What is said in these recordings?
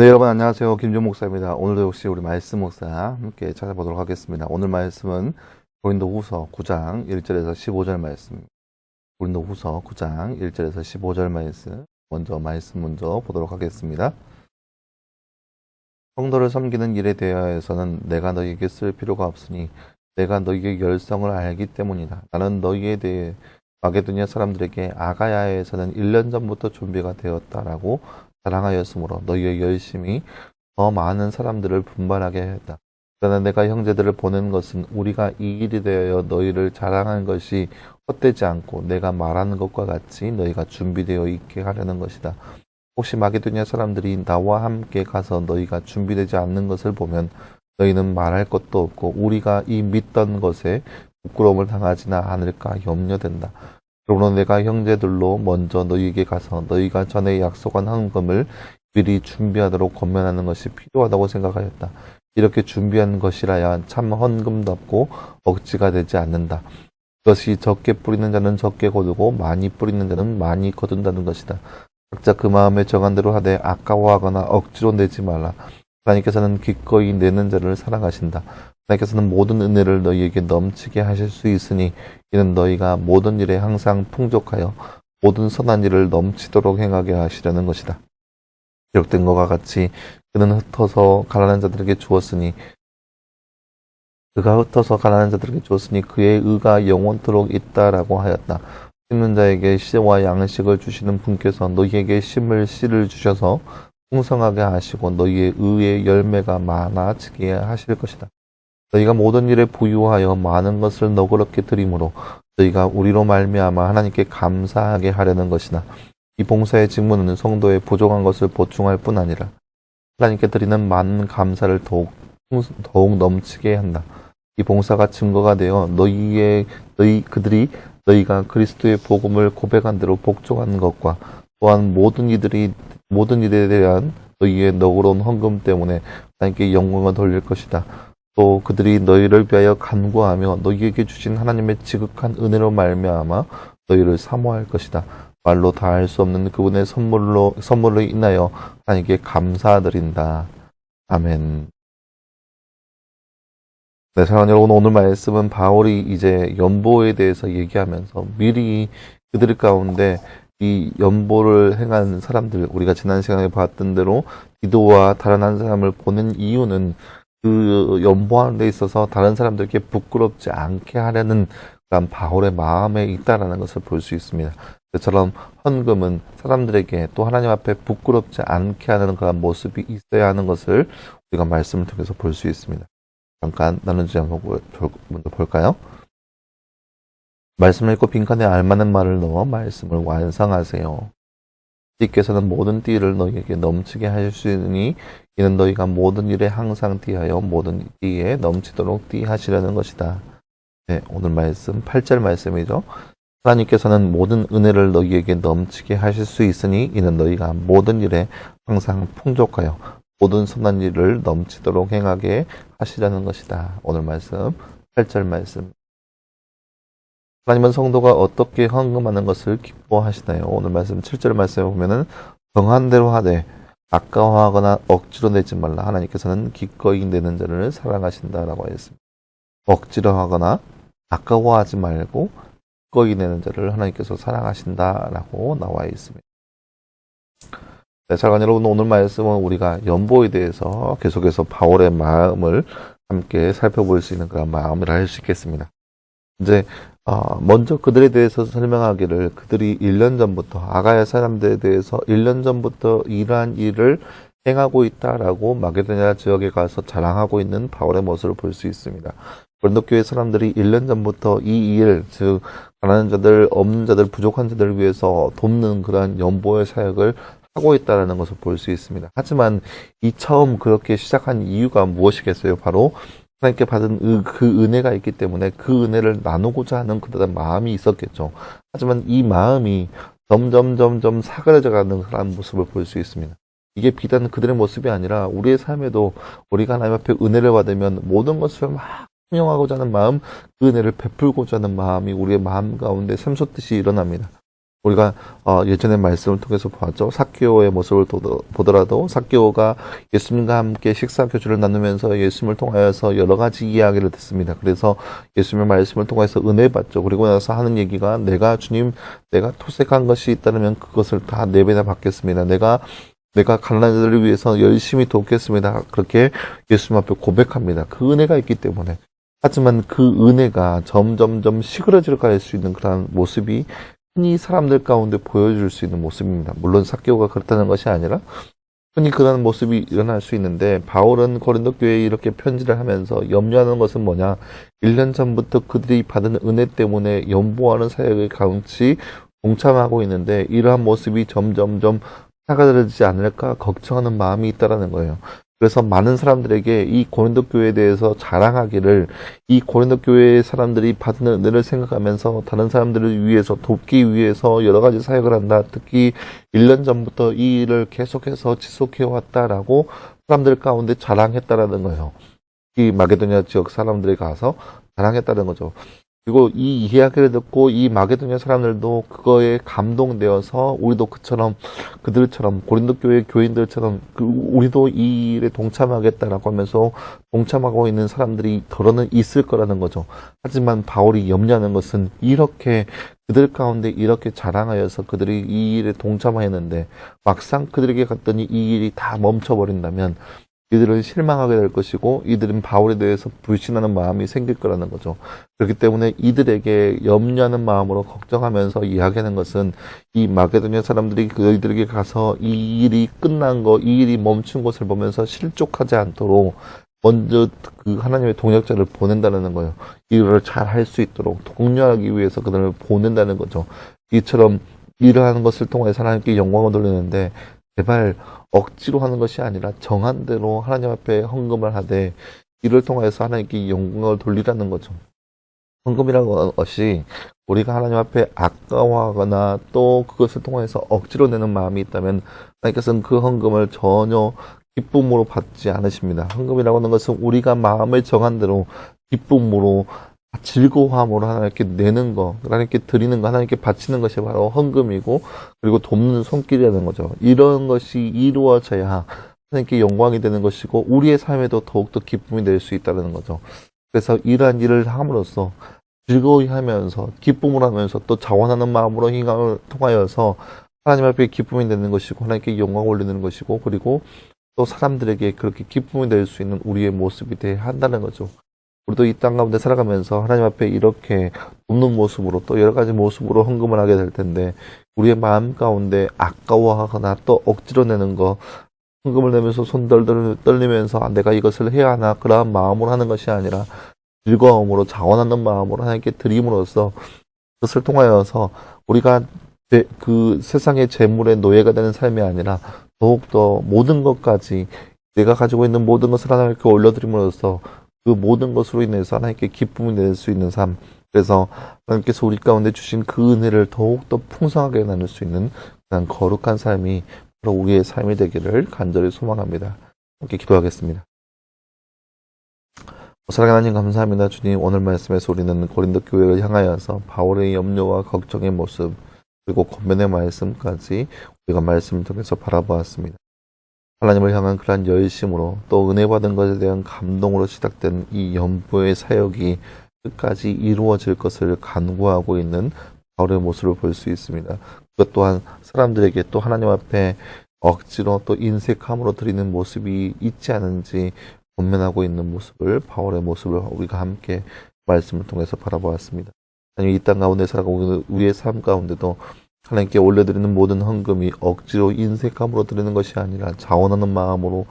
네, 여러분 안녕하세요. 김준 목사입니다. 오늘도 역시 우리 말씀 목사 함께 찾아보도록 하겠습니다. 오늘 말씀은 고린도 후서 9장 1절에서 15절 말씀. 고린도 후서 9장 1절에서 15절 말씀. 먼저 말씀 먼저 보도록 하겠습니다. 성도를 섬기는 일에 대하여서는 내가 너희에게 쓸 필요가 없으니 내가 너희의 열성을 알기 때문이다. 나는 너희에 대해 마게도니아 사람들에게 아가야에서는 1년 전부터 준비가 되었다라고 자랑하였으므로 너희의 열심이 더 많은 사람들을 분발하게 했다. 그러나 내가 형제들을 보낸 것은 우리가 이 일이 되어 너희를 자랑하는 것이 헛되지 않고 내가 말하는 것과 같이 너희가 준비되어 있게 하려는 것이다. 혹시 마게도니아 사람들이 나와 함께 가서 너희가 준비되지 않는 것을 보면 너희는 말할 것도 없고 우리가 이 믿던 것에 부끄러움을 당하지나 않을까 염려된다. 그러므로 내가 형제들로 먼저 너희에게 가서 너희가 전에 약속한 헌금을 미리 준비하도록 권면하는 것이 필요하다고 생각하였다. 이렇게 준비한 것이라야 참 헌금답고 억지가 되지 않는다. 그것이 적게 뿌리는 자는 적게 거두고 많이 뿌리는 자는 많이 거둔다는 것이다. 각자 그 마음에 정한 대로 하되 아까워하거나 억지로 내지 말라. 하나님께서는 기꺼이 내는 자를 사랑하신다. 하나님께서는 모든 은혜를 너희에게 넘치게 하실 수 있으니 이는 너희가 모든 일에 항상 풍족하여 모든 선한 일을 넘치도록 행하게 하시려는 것이다. 기록된 것과 같이 그는 흩어서 가난한 자들에게 주었으니 그가 흩어서 가난한 자들에게 주었으니 그의 의가 영원토록 있다라고 하였다. 심는 자에게 씨와 양식을 주시는 분께서 너희에게 심을 씨를 주셔서 풍성하게 하시고 너희의 의의 열매가 많아지게 하실 것이다. 너희가 모든 일에 부유하여 많은 것을 너그럽게 드림으로 너희가 우리로 말미암아 하나님께 감사하게 하려는 것이나 이 봉사의 직무는 성도의 부족한 것을 보충할 뿐 아니라 하나님께 드리는 많은 감사를 더욱 더욱 넘치게 한다. 이 봉사가 증거가 되어 너희의 너희 그들이 너희가 그리스도의 복음을 고백한 대로 복종하는 것과 또한 모든 이들이 모든 일에 대한 너희의 너그러운 헌금 때문에 하나님께 영광을 돌릴 것이다. 또 그들이 너희를 위하여 간구하며 너희에게 주신 하나님의 지극한 은혜로 말미암아 너희를 사모할 것이다. 말로 다 할 수 없는 그분의 선물로 선물로 인하여 하나님께 감사드린다. 아멘. 네, 사랑하는 여러분, 오늘 말씀은 바울이 이제 연보에 대해서 얘기하면서 미리 그들 가운데 이 연보를 행한 사람들, 우리가 지난 시간에 봤던 대로 디도와 다른 한 사람을 보낸 이유는 그 연보하는 데 있어서 다른 사람들에게 부끄럽지 않게 하려는 그런 바울의 마음에 있다라는 것을 볼 수 있습니다. 그처럼 헌금은 사람들에게 또 하나님 앞에 부끄럽지 않게 하는 그런 모습이 있어야 하는 것을 우리가 말씀을 통해서 볼 수 있습니다. 잠깐 나눈 주제 한번 먼저 볼까요? 말씀을 읽고 빈칸에 알맞는 말을 넣어 말씀을 완성하세요. 띠께서는 모든 띠를 너희에게 넘치게 있으니 이는 너희가 모든 일에 항상 띠하여 모든 띠에 넘치도록 띠하시려는 것이다. 네, 오늘 말씀 8절 말씀이죠. 하나님께서는 모든 은혜를 너희에게 넘치게 하실 수 있으니 이는 너희가 모든 일에 항상 풍족하여 모든 선한 일을 넘치도록 행하게 하시려는 것이다. 오늘 말씀 8절 말씀 하나님은 성도가 어떻게 헌금하는 것을 기뻐하시나요? 오늘 말씀 7절 말씀에 보면은 정한 대로 하되 아까워하거나 억지로 내지 말라. 하나님께서는 기꺼이 내는 자를 사랑하신다라고 하였습니다. 억지로 하거나 아까워하지 말고 기꺼이 내는 자를 하나님께서 사랑하신다라고 나와 있습니다. 네, 사랑하는 여러분, 오늘 말씀은 우리가 연보에 대해서 계속해서 바울의 마음을 함께 살펴볼 수 있는 그런 마음이라 할 수 있겠습니다. 이제 어, 먼저 그들에 대해서 설명하기를 그들이 1년 전부터 아가야 사람들에 대해서 1년 전부터 이러한 일을 행하고 있다라고 마게도냐 지역에 가서 자랑하고 있는 바울의 모습을 볼 수 있습니다. 고린도 교회 사람들이 1년 전부터 이 일, 즉 가난한 자들, 없는 자들, 부족한 자들을 위해서 돕는 그러한 연보의 사역을 하고 있다라는 것을 볼 수 있습니다. 하지만 이 처음 그렇게 시작한 이유가 무엇이겠어요? 바로 하나님께 받은 그 은혜가 있기 때문에 그 은혜를 나누고자 하는 그들의 마음이 있었겠죠. 하지만 이 마음이 점점 점점 사그라져 가는 그런 모습을 볼 수 있습니다. 이게 비단 그들의 모습이 아니라 우리의 삶에도 우리가 하나님 앞에 은혜를 받으면 모든 것을 막 순용하고자 하는 마음, 그 은혜를 베풀고자 하는 마음이 우리의 마음 가운데 샘솟듯이 일어납니다. 우리가 어, 예전의 말씀을 통해서 보았죠. 사키오의 모습을 도- 보더라도 사키오가 예수님과 함께 식사 교주를 나누면서 예수님을 통하여서 여러 가지 이야기를 듣습니다. 그래서 예수님의 말씀을 통해서 은혜 받죠. 그리고 나서 하는 얘기가 내가 주님 내가 토색한 것이 있다면 그것을 다 네 배나 받겠습니다. 내가 내가 가난한 자들을 위해서 열심히 돕겠습니다. 그렇게 예수님 앞에 고백합니다. 그 은혜가 있기 때문에. 하지만 그 은혜가 점점점 시그러질 갈수 있는 그런 모습이 흔히 사람들 가운데 보여줄 수 있는 모습입니다. 물론 사개오가 그렇다는 것이 아니라 흔히 그런 모습이 일어날 수 있는데 바울은 고린도 교회에 이렇게 편지를 하면서 염려하는 것은 뭐냐? 1년 전부터 그들이 받은 은혜 때문에 연보하는 사역을 같이 동참하고 있는데 이러한 모습이 점점점 사가되지 않을까 걱정하는 마음이 있다라는 거예요. 그래서 많은 사람들에게 이 고린도 교회에 대해서 자랑하기를 이 고린도 교회의 사람들이 받는 은혜를 생각하면서 다른 사람들을 위해서 돕기 위해서 여러 가지 사역을 한다. 특히 1년 전부터 이 일을 계속해서 지속해 왔다라고 사람들 가운데 자랑했다라는 거예요. 이 마게도니아 지역 사람들이 가서 자랑했다는 거죠. 그리고 이 이야기를 듣고 이 마게도니아 사람들도 그거에 감동되어서 우리도 그처럼 그들처럼 고린도 교회 교인들처럼 그 우리도 이 일에 동참하겠다라고 하면서 동참하고 있는 사람들이 더러는 있을 거라는 거죠. 하지만 바울이 염려하는 것은 이렇게 그들 가운데 이렇게 자랑하여서 그들이 이 일에 동참하였는데 막상 그들에게 갔더니 이 일이 다 멈춰버린다면 이들은 실망하게 될 것이고 이들은 바울에 대해서 불신하는 마음이 생길 거라는 거죠. 그렇기 때문에 이들에게 염려하는 마음으로 걱정하면서 이야기하는 것은 이 마게도니아 사람들이 그들에게 가서 이 일이 끝난 거, 이 일이 멈춘 것을 보면서 실족하지 않도록 먼저 그 하나님의 동역자를 보낸다는 거예요. 이를 잘 할 수 있도록 독려하기 위해서 그들을 보낸다는 거죠. 이처럼 일을 것을 통해서 하나님께 영광을 돌리는데 제발 억지로 하는 것이 아니라 정한 대로 하나님 앞에 헌금을 하되 이를 통해서 하나님께 영광을 돌리라는 거죠. 헌금이라는 것이 우리가 하나님 앞에 아까워하거나 또 그것을 통해서 억지로 내는 마음이 있다면 하나님께서는 그 헌금을 전혀 기쁨으로 받지 않으십니다. 헌금이라고 하는 것은 우리가 마음을 정한 대로 기쁨으로 즐거움으로 하나님께 내는 거, 하나님께 드리는 거, 하나님께 바치는 것이 바로 헌금이고, 그리고 돕는 손길이라는 거죠. 이런 것이 이루어져야 하나님께 영광이 되는 것이고, 우리의 삶에도 더욱더 기쁨이 될 수 있다는 거죠. 그래서 이러한 일을 함으로써 즐거워 하면서, 기쁨을 하면서 또 자원하는 마음으로 희망을 통하여서 하나님 앞에 기쁨이 되는 것이고, 하나님께 영광을 올리는 것이고, 그리고 또 사람들에게 그렇게 기쁨이 될 수 있는 우리의 모습이 되어야 한다는 거죠. 우리도 이 땅 가운데 살아가면서 하나님 앞에 이렇게 돕는 모습으로 또 여러 가지 모습으로 헌금을 하게 될 텐데 우리의 마음 가운데 아까워하거나 또 억지로 내는 거 헌금을 내면서 손 덜덜 떨리면서 아, 내가 이것을 해야 하나 그러한 마음으로 하는 것이 아니라 즐거움으로 자원하는 마음으로 하나님께 드림으로써 그것을 통하여서 우리가 제- 그 세상의 재물의 노예가 되는 삶이 아니라 더욱더 모든 것까지 내가 가지고 있는 모든 것을 하나님께 올려드림으로써 그 모든 것으로 인해서 하나님께 기쁨을 낼 수 있는 삶. 그래서 하나님께서 우리 가운데 주신 그 은혜를 더욱더 풍성하게 나눌 수 있는 그런 거룩한 삶이 바로 우리의 삶이 되기를 간절히 소망합니다. 함께 기도하겠습니다. 사랑하는 하나님 감사합니다. 주님 오늘 말씀에서 우리는 고린도 교회를 향하여서 바울의 염려와 걱정의 모습 그리고 권면의 말씀까지 우리가 말씀을 통해서 바라보았습니다. 하나님을 향한 그러한 열심으로 또 은혜 받은 것에 대한 감동으로 시작된 이 연보의 사역이 끝까지 이루어질 것을 간구하고 있는 바울의 모습을 볼 수 있습니다. 그것 또한 사람들에게 또 하나님 앞에 억지로 또 인색함으로 드리는 모습이 있지 않은지 권면하고 있는 모습을 바울의 모습을 우리가 함께 말씀을 통해서 바라보았습니다. 하나님 이 땅 가운데 살아가고 우리의 삶 가운데도 하나님께 올려드리는 모든 헌금이 억지로 인색함으로 드리는 것이 아니라 자원하는 마음으로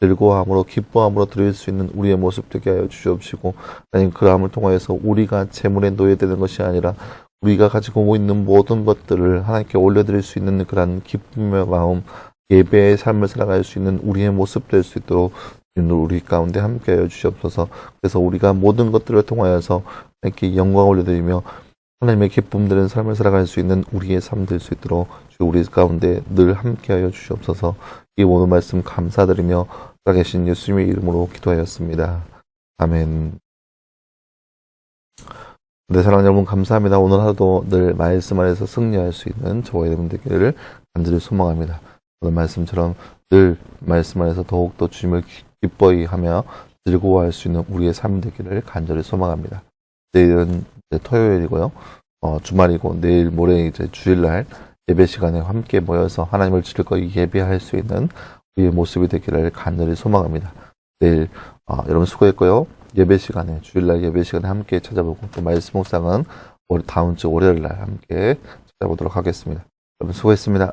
즐거움으로 기뻐함으로 드릴 수 있는 우리의 모습 되게 하여 주시옵시고 하나님 그러함을 통하여서 우리가 재물에 노예되는 것이 아니라 우리가 가지고 있는 모든 것들을 하나님께 올려드릴 수 있는 그러한 기쁨의 마음 예배의 삶을 살아갈 수 있는 우리의 모습 될 수 있도록 우리 가운데 함께 하여 주시옵소서. 그래서 우리가 모든 것들을 통하여서 이렇게 영광을 올려드리며 하나님의 기쁨 되는 삶을 살아갈 수 있는 우리의 삶 될 수 있도록 주 우리 가운데 늘 함께하여 주시옵소서. 이 오늘 말씀 감사드리며 살아계신 예수님의 이름으로 기도하였습니다. 아멘. 네, 사랑하는 여러분 감사합니다. 오늘 하루도 늘 말씀 안에서 승리할 수 있는 저와 여러분 되기를 간절히 소망합니다. 오늘 말씀처럼 늘 말씀 안에서 더욱더 주님을 기- 기뻐히 하며 즐거워할 수 있는 우리의 삶 되기를 간절히 소망합니다. 내일은 토요일이고요. 어, 주말이고 내일 모레 이제 주일날 예배 시간에 함께 모여서 하나님을 즐거이 예배할 수 있는 우리의 모습이 되기를 간절히 소망합니다. 내일 어, 여러분 수고했고요. 예배 시간에 주일날 예배 시간에 함께 찾아보고 또 말씀 묵상은 월- 다음 주 월요일날 함께 찾아보도록 하겠습니다. 여러분 수고했습니다.